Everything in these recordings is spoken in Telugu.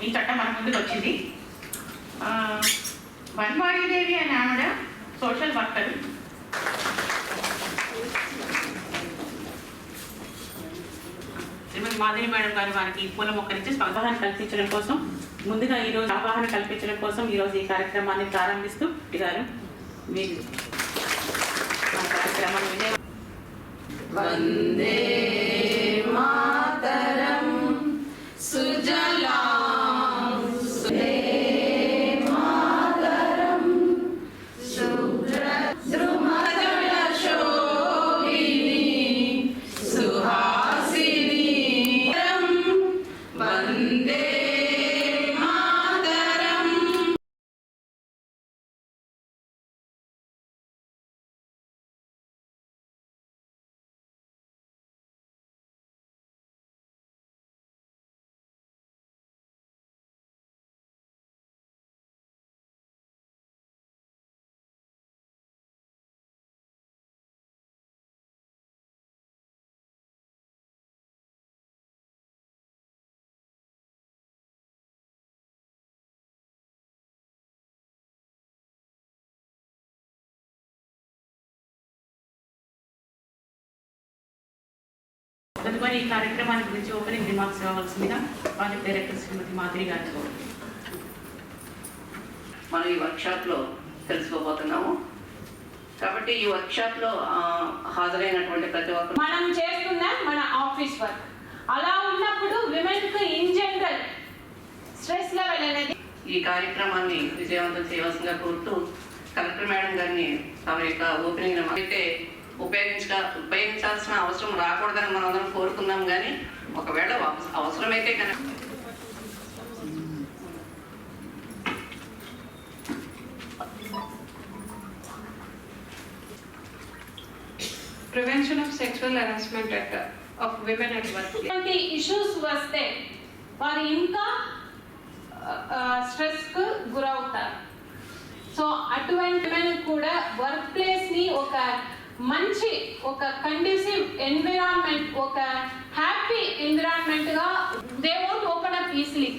ఈ చట్టం మన ముందుకు వచ్చింది. ఆ, వన్వారీదేవి అనే ఆవిడ social worker. Shrimati Madhavi madam గారు వారికి పూల మొక్కరించి అవగాహన కల్పించడం కోసం ముందుగా ఈ రోజు అవగాహన కల్పించడం కోసం ఈ రోజు ఈ కార్యక్రమాన్ని ప్రారంభిస్తూ గారు మీరు మా కార్యక్రమాన్ని విజయ వందే మాతరం సుజలాం తదుపరి ఈ కార్యక్రమాన్ని గురించి ఓపెనింగ్ రిమార్క్స్ ఇవ్వవలసిందిగా ప్రాజెక్ట్ డైరెక్టర్ శ్రీమతి మాధురి గారిని కోరుతున్నాను. మనం ఈ వర్క్షాప్లో తెలుసుకోబోతున్నాము కాబట్టి ఈ వర్క్షాప్లో హాజరైనటువంటి ప్రతి ఒక్కరు మనం చేస్తున్న మన ఆఫీస్ వర్క్ అలా ఉన్నప్పుడు విమెన్కు ఇన్ జనరల్ స్ట్రెస్ లెవెల్ అనేది ఈ కార్యక్రమాన్ని విజయవంతం చేయవలసిందిగా కోరుతూ కలెక్టర్ మేడం గారిని తమ యొక్క ఓపెనింగ్ అయితే ఉపయోగించ ఉపయోగించాల్సిన అవసరం రాకూడదని మనం అందరం కోరుకున్నాం కానీ ఒకవేళ అవస- అవసరమైతే కనుక of sexual harassment at, uh, of women at workplace. ఇలాంటి ఇష్యూస్ వస్తే వారు ఇంకా స్ట్రెస్కు గురవుతారు సో అటువంటి కూడా వర్క్ ప్లేస్ని ఒక మంచి ఒక కండ్యూసివ్ ఎన్విరాన్మెంట్ ఒక happy ఎన్విరాన్మెంట్గా they won't open up easily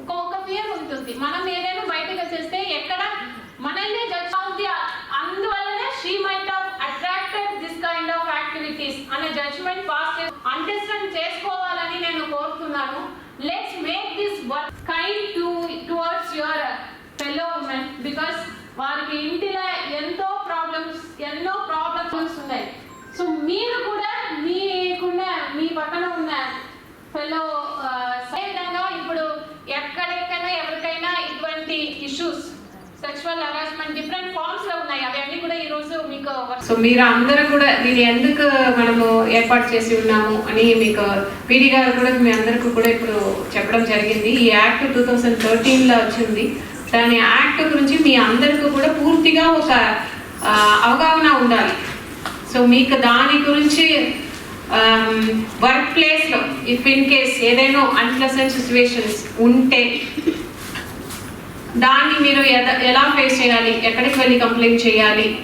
ఒక ఒక ఫియర్ ఉంటుంది. మనం ఏదైనా బయటకు చేస్తే ఎక్కడ మనల్ని జడ్జ్ అవుతుంది. అందువల్లనే she might of attracted this kind of activities అనే జడ్జ్మెంట్ పాస్ చేసి అండర్స్టాండ్ చేసుకోవాలని నేను కోరుతున్నాను. Let's make this work kind to towards your fellow women because వారికి ఇంటిలో ఎంతో ప్రాబ్లమ్స్ ఎన్నో ప్రాబ్లమ్స్ ఉన్నాయి సో మీరు కూడా మీకున్న మీ పక్కన ఉన్న ఫెలో విధంగా ఇప్పుడు ఎక్కడెక్కడైనా ఎవరికైనా ఇటువంటి ఇష్యూస్ సెక్షువల్ హరాస్మెంట్ డిఫరెంట్ ఫార్మ్స్లో ఉన్నాయి. అవన్నీ కూడా ఈ రోజు మీకు సో మీరు అందరూ కూడా దీన్ని ఎందుకు మనము ఏర్పాటు చేసి ఉన్నాము అని మీకు పీడి గారు కూడా మీ అందరికీ కూడా ఇప్పుడు చెప్పడం జరిగింది. ఈ యాక్ట్ టూ థౌజండ్ థర్టీన్లో వచ్చింది. దాని యాక్ట్ గురించి మీ అందరికీ కూడా పూర్తిగా ఒక అవగాహన ఉండాలి. సో మీకు దాని గురించి వర్క్ ప్లేస్లో ఇఫ్ ఇన్ కేస్ ఏదైనా అన్ప్లెసెంట్ సిచ్యువేషన్స్ ఉంటే దాన్ని మీరు ఎద- ఎలా ఫేస్ చేయాలి? ఎక్కడికి వెళ్ళి కంప్లైంట్ చేయాలి?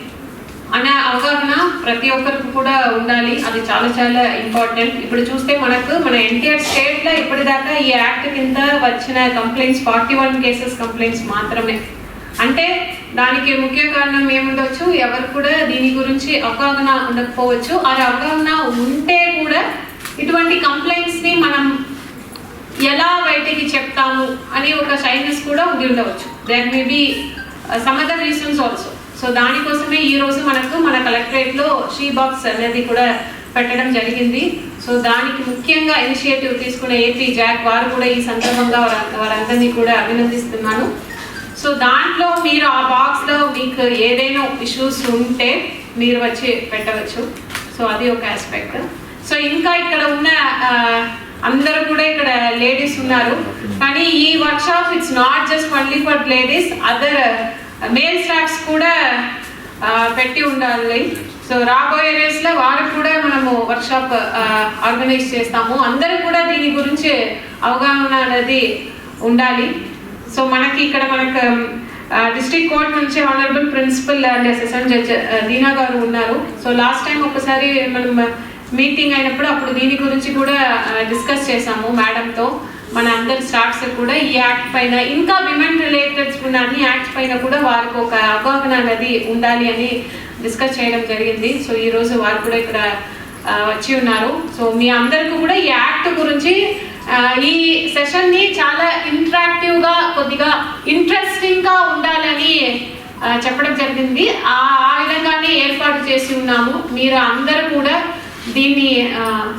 అనే అవగాహన ప్రతి ఒక్కరికి కూడా ఉండాలి. అది చాలా చాలా ఇంపార్టెంట్ ఇప్పుడు చూస్తే మనకు మన ఎన్టీఆర్ స్టేట్లో ఇప్పటిదాకా ఈ యాక్ట్ కింద వచ్చిన complaints forty one cases complaints మాత్రమే. అంటే దానికి ముఖ్య కారణం ఏముండొచ్చు? ఎవరు కూడా దీని గురించి అవగాహన ఉండకపోవచ్చు. ఆ అవగాహన ఉంటే కూడా ఇటువంటి కంప్లైంట్స్ని మనం ఎలా బయటికి చెప్తాము అని ఒక షైనెస్ కూడా ఉండి ఉండవచ్చు. There may be some other reasons also so దానికోసమే ఈ రోజు మనకు మన కలెక్టరేట్లో షీ బాక్స్ అనేది కూడా పెట్టడం జరిగింది. సో దానికి ముఖ్యంగా ఇనిషియేటివ్ తీసుకున్న ఏపీ జాక్ వారు కూడా ఈ సందర్భంగా వారందరినీ కూడా అభినందిస్తున్నాను. సో దాంట్లో మీరు ఆ బాక్స్లో మీకు ఏదైనా ఇష్యూస్ ఉంటే మీరు వచ్చి పెట్టవచ్చు. సో అది ఒక ఆస్పెక్ట్ సో ఇంకా ఇక్కడ ఉన్న uh, అందరూ కూడా ఇక్కడ లేడీస్ ఉన్నారు. కానీ ఈ workshop it's not just only for ladies other male staffs కూడా uh, పెట్టి ఉండాలి. సో రాబోయే డేస్లో వారికి కూడా మనము వర్క్షాప్ ఆర్గనైజ్ uh, చేస్తాము. అందరూ కూడా దీని గురించి అవగాహన అనేది ఉండాలి. సో మనకి ఇక్కడ మనకు డిస్ట్రిక్ట్ కోర్ట్ నుంచి honourable principal and assistant judge Deena గారు ఉన్నారు. సో లాస్ట్ టైం ఒకసారి మనం మీటింగ్ అయినప్పుడు అప్పుడు దీని గురించి కూడా డిస్కస్ చేసాము మేడంతో. మన అందరి స్టాఫ్స్ కూడా ఈ యాక్ట్ పైన ఇంకా విమెన్ రిలేటెడ్స్ ఉన్న అన్ని యాక్ట్స్ పైన కూడా వారికి ఒక అవగాహన అనేది ఉండాలి అని డిస్కస్ చేయడం జరిగింది. సో ఈ రోజు వారు కూడా ఇక్కడ వచ్చి ఉన్నారు. సో మీ అందరికీ కూడా ఈ యాక్ట్ గురించి ఈ సెషన్ని చాలా ఇంట్రాక్టివ్గా కొద్దిగా ఇంట్రెస్టింగ్గా ఉండాలని చెప్పడం జరిగింది. ఆ ఆ విధంగానే ఏర్పాటు చేసి ఉన్నాము. మీరు అందరూ కూడా దీన్ని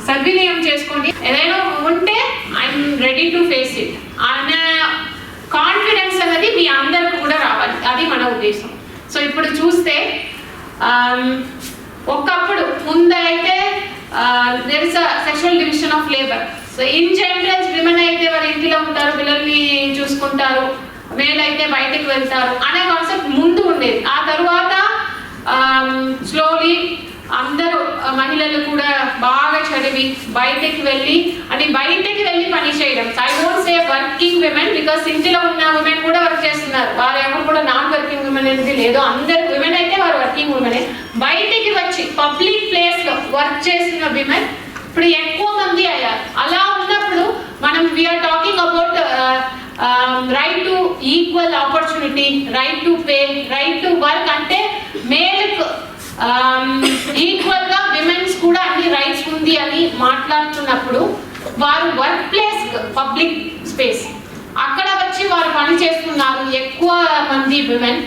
సద్వినియోగం చేసుకోండి. ఏదైనా ఉంటే I'm ready to face it. అన్న కాన్ఫిడెన్స్ అనేది మీ అందరికి కూడా రావాలి. అది మన ఉద్దేశం. సో ఇప్పుడు చూస్తే ఒకప్పుడు ముందైతే there is sexual division of labour so in general women అయితే వారి ఇంటిలో ఉంటారు పిల్లల్ని చూసుకుంటారు మేల్ అయితే బయటకు వెళ్తారు అనే కాన్సెప్ట్ ముందు ఉండేది. ఆ తరువాత స్లోలీ అందరూ మహిళలు కూడా బాగా చదివి బయటకి వెళ్ళి అని బయటకి వెళ్ళి పని చేయడం. I won't say working women because ఇంటిలో ఉన్న ఉమెన్ కూడా వర్క్ చేస్తున్నారు. వారు ఎవరు కూడా నాన్ వర్కింగ్ ఉమెన్ అనేది లేదు. అందరు విమెన్ అయితే వారు వర్కింగ్ ఉమెనే బయటికి వచ్చి పబ్లిక్ ప్లేస్లో వర్క్ చేసిన విమెన్ ఇప్పుడు ఎక్కువ మంది అయ్యారు. అలా ఉన్నప్పుడు మనం we are talking about right to equal opportunity right to pay right to work అంటే మేలుకు ఈక్వల్గా విమెన్స్ కూడా అన్ని రైట్స్ ఉంది అని మాట్లాడుతున్నప్పుడు వారు వర్క్ ప్లేస్ పబ్లిక్ స్పేస్ అక్కడ వచ్చి వారు పని చేస్తున్నారు ఎక్కువ మంది విమెన్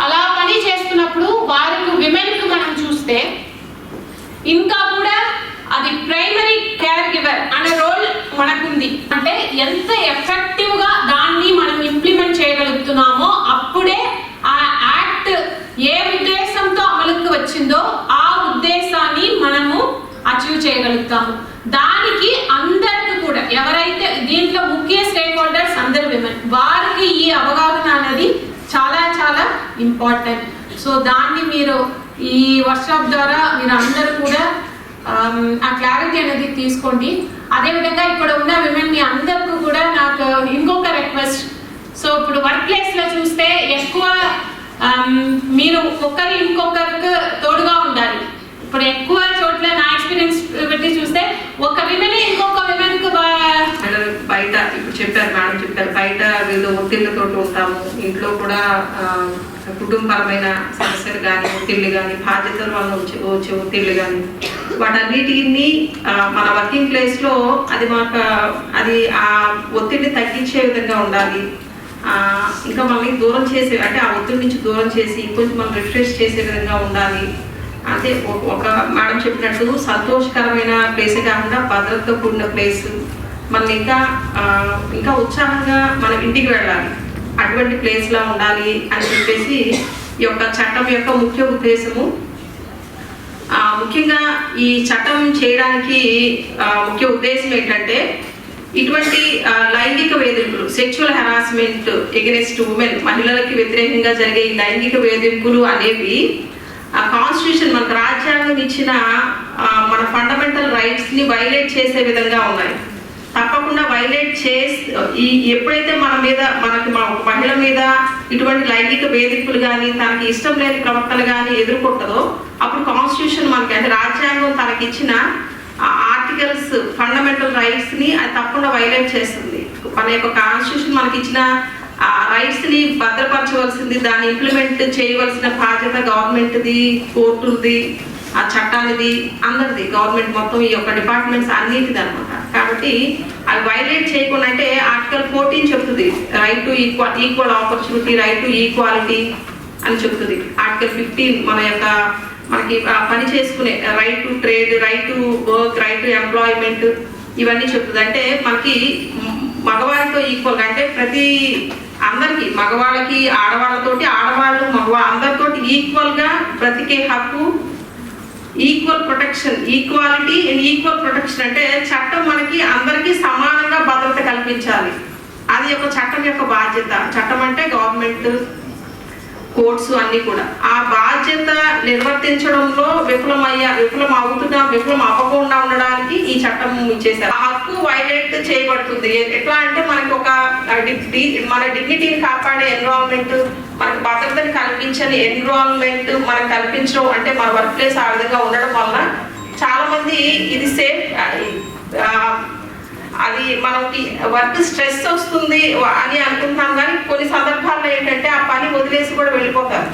అలా పని చేస్తున్నప్పుడు వారికి విమెన్కి మనం చూస్తే ఇంకా కూడా అది ప్రైమరీ కేర్ గివర్ అనే రోల్ మనకుంది. అంటే ఎంత ఎఫెక్టివ్గా దాన్ని మనం ఇంప్లిమెంట్ చేయగలుగుతున్నామో అప్పుడే ఆ యాక్ట్ ఏ వచ్చిందో ఆ ఉద్దేశాన్ని మనము అచీవ్ చేయగలుగుతాము. దానికి అందరికి కూడా ఎవరైతే దీంట్లో ముఖ్య స్టేక్ హోల్డర్స్ అందరు విమెన్ వారికి ఈ అవగాహన అనేది చాలా చాలా ఇంపార్టెంట్ సో దాన్ని మీరు ఈ వర్క్షాప్ ద్వారా మీరు అందరూ కూడా um, ఆ క్లారిటీ అనేది తీసుకోండి. అదేవిధంగా ఇక్కడ ఉన్న విమెన్ మీ అందరికీ కూడా నాకు ఇంకొక రిక్వెస్ట్ సో ఇప్పుడు వర్క్ ప్లేస్లో చూస్తే ఎక్కువ మీరు ఒకరు ఇంకొకరికి తోడుగా ఉండాలి. ఇప్పుడు ఎక్కువ చోట్ల నా ఎక్స్పీరియన్స్ పెట్టి చూస్తే ఒక విమెన్ ఇంకొక విమెన్ బయట ఇప్పుడు చెప్పారు మేడం చెప్పారు. బయట వివిధ ఒత్తిళ్ళతో ఉంటాము. ఇంట్లో కూడా కుటుంబపరమైన సమస్యలు కానీ ఒత్తిళ్ళు కానీ బాధ్యతల వల్ల వచ్చే వచ్చే ఒత్తిళ్ళు కానీ వాటన్నిటిని మన వర్కింగ్ ప్లేస్లో అది మాకు అది ఆ ఒత్తిడిని తగ్గించే విధంగా ఉండాలి. ఇంకా మనల్ని దూరం చేసే అంటే ఆ ఒత్తిడి నుంచి దూరం చేసి కొంచెం మనం రిఫ్రెష్ చేసే విధంగా ఉండాలి. అంటే ఒక- మేడం చెప్పినట్టు సంతోషకరమైన ప్లేసే కాకుండా భద్రతతో కూడిన ప్లేస్ మనం ఇంకా ఇంకా ఉత్సాహంగా మనం ఇంటికి వెళ్ళాలి. అటువంటి ప్లేస్లా ఉండాలి అని చెప్పేసి ఈ యొక్క చట్టం యొక్క ముఖ్య ఉద్దేశము. ముఖ్యంగా ఈ చట్టం చేయడానికి ముఖ్య ఉద్దేశం ఏంటంటే ఇటువంటి లైంగిక వేధింపులు సెక్షువల్ హెరాస్మెంట్ ఎగెనెస్ట్ ఉమెన్ మహిళలకి వ్యతిరేకంగా జరిగే ఈ లైంగిక వేధింపులు అనేవి ఆ కాన్స్టిట్యూషన్ మనకు రాజ్యాంగం ఇచ్చిన మన ఫండమెంటల్ రైట్స్ని వైలేట్ చేసే విధంగా ఉన్నాయి. తప్పకుండా వైలేట్ చేసి ఈ ఎప్పుడైతే మన మీద మనకి మా మహిళ మీద ఇటువంటి లైంగిక వేధింపులు కానీ తనకి ఇష్టం లేని ప్రవర్తన కానీ ఎదుర్కొంటుందో అప్పుడు కాన్స్టిట్యూషన్ మనకి అంటే రాజ్యాంగం తనకి ఇచ్చిన గర్ల్స్ ఫండమెంటల్ రైట్స్ని అది తప్పకుండా వైలేట్ చేస్తుంది. మన యొక్క కాన్స్టిట్యూషన్ మనకి ఇచ్చిన ఆ రైట్స్ని భద్రపరచవలసింది దాన్ని ఇంప్లిమెంట్ చేయవలసిన బాధ్యత గవర్నమెంట్ది కోర్టుది ఆ చట్టానిది అందరిది గవర్నమెంట్ మొత్తం ఈ యొక్క డిపార్ట్మెంట్స్ అన్నిటిది అనమాట కాబట్టి అవి వైలేట్ చేయకుండా అంటే ఆర్టికల్ ఫోర్టీన్ చెప్తుంది right to equal equal opportunity right to equality అని చెప్తుంది. ఆర్టికల్ ఫిఫ్టీన్ మన యొక్క మనకి పని చేసుకునే right to trade right to work right to employment ఇవన్నీ చెప్తుంది. అంటే మనకి మగవారితో ఈక్వల్ అంటే ప్రతి అందరికి మగవాళ్ళకి ఆడవాళ్ళతోటి ఆడవాళ్ళు మగవా అందరితోటి ఈక్వల్గా ప్రతికే బ్రతికే హక్కు equal protection equality and equal protection అంటే చట్టం మనకి అందరికీ సమానంగా భద్రత కల్పించాలి. అది ఒక చట్టం యొక్క బాధ్యత. చట్టం అంటే గవర్నమెంట్ కోర్ట్స్ అన్నీ కూడా. ఆ బాధ్యత నిర్వర్తించడంలో విఫలమయ్యా విఫలం అవుతున్నా విఫలం అవ్వకుండా ఉండడానికి ఈ చట్టం ఇచ్చేసారు ఆ హక్కు వైలేట్ చేయబడుతుంది. ఎట్లా అంటే మనకు ఒక డి- మన డిగ్నిటీని కాపాడే ఎన్విరాన్మెంట్ మనకి భద్రతను కల్పించని ఎన్విరాన్మెంట్ మనకు కల్పించడం అంటే మన వర్క్ ప్లేస్ ఆ విధంగా ఉండడం వల్ల చాలా మంది ఇది సేఫ్ అది మనకి వర్క్ స్ట్రెస్ వస్తుంది అని అనుకుంటున్నాం కానీ కొన్ని సందర్భాల్లో ఏంటంటే ఆ పని వదిలేసి కూడా వెళ్ళిపోతారు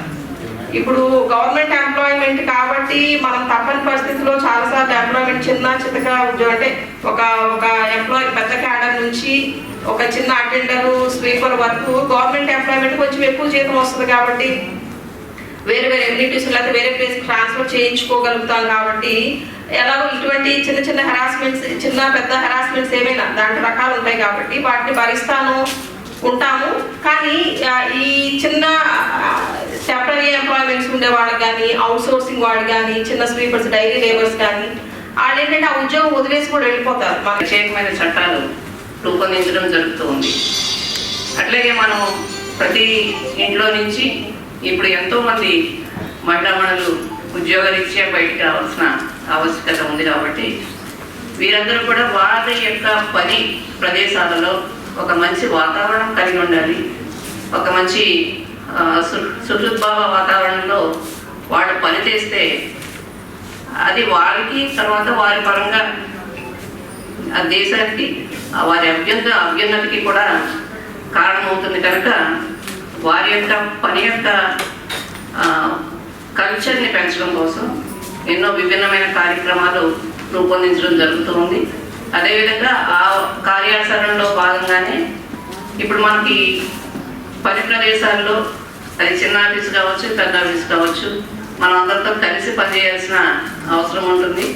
ఇప్పుడు గవర్నమెంట్ ఎంప్లాయ్మెంట్ కాబట్టి మనం తప్పని పరిస్థితిలో చాలాసార్లు ఎంప్లాయ్మెంట్ చిన్న చిన్నగా ఉద్యోగం అంటే ఒక ఒక ఎంప్లాయ్ పెద్ద క్యాడర్ నుంచి ఒక చిన్న అటెండరు స్వీపర్ వరకు గవర్నమెంట్ ఎంప్లాయ్మెంట్ కొంచెం ఎక్కువ జీతం వస్తుంది కాబట్టి వేరే వేరే రిలేటివ్స్ లేకపోతే వేరే ప్లేస్ ట్రాన్స్ఫర్ చేయించుకోగలుగుతాం కాబట్టి ఎలాగో ఇటువంటి చిన్న చిన్న హెరాస్మెంట్స్ చిన్న పెద్ద హెరాస్మెంట్స్ ఏమైనా దాంట్లో రకాలు ఉంటాయి కాబట్టి వాటిని భరిస్తాను ఉంటాము. కానీ ఈ చిన్న టెంపరీ ఎంప్లాయ్మెంట్స్ ఉండే వాళ్ళకి కానీ అవుట్ సోర్సింగ్ వాళ్ళు కానీ చిన్న స్వీపర్స్ డైలీ లేబర్స్ కానీ వాళ్ళు ఏంటంటే ఆ ఉద్యోగం వదిలేసి కూడా వెళ్ళిపోతారు. మన ప్రత్యేకమైన చట్టాలు రూపొందించడం జరుగుతూ ఉంది. అట్లాగే మనం ప్రతి ఇంట్లో నుంచి ఇప్పుడు ఎంతో మంది మహిళా ఉద్యోగరీత్యా బయటికి రావాల్సిన ఆవశ్యకత ఉంది కాబట్టి వీరందరూ కూడా వారి యొక్క పని ప్రదేశాలలో ఒక మంచి వాతావరణం కలిగి ఉండాలి. ఒక మంచి సు- సుహృద్భావ వాతావరణంలో వాళ్ళు పని చేస్తే అది వారికి తర్వాత వారి పరంగా ఆ దేశానికి వారి అభ్యున్న అభ్యున్నతికి కూడా కారణమవుతుంది కనుక వారి యొక్క పని యొక్క కల్చర్ని పెంచడం కోసం ఎన్నో విభిన్నమైన కార్యక్రమాలు రూపొందించడం జరుగుతూ ఉంది. అదేవిధంగా ఆ కార్యాచరణలో భాగంగానే ఇప్పుడు మనకి పని ప్రదేశాల్లో అది చిన్న ఆఫీస్ కావచ్చు పెద్ద ఆఫీస్ కావచ్చు మనం అందరితో కలిసి పనిచేయాల్సిన అవసరం ఉంటుంది.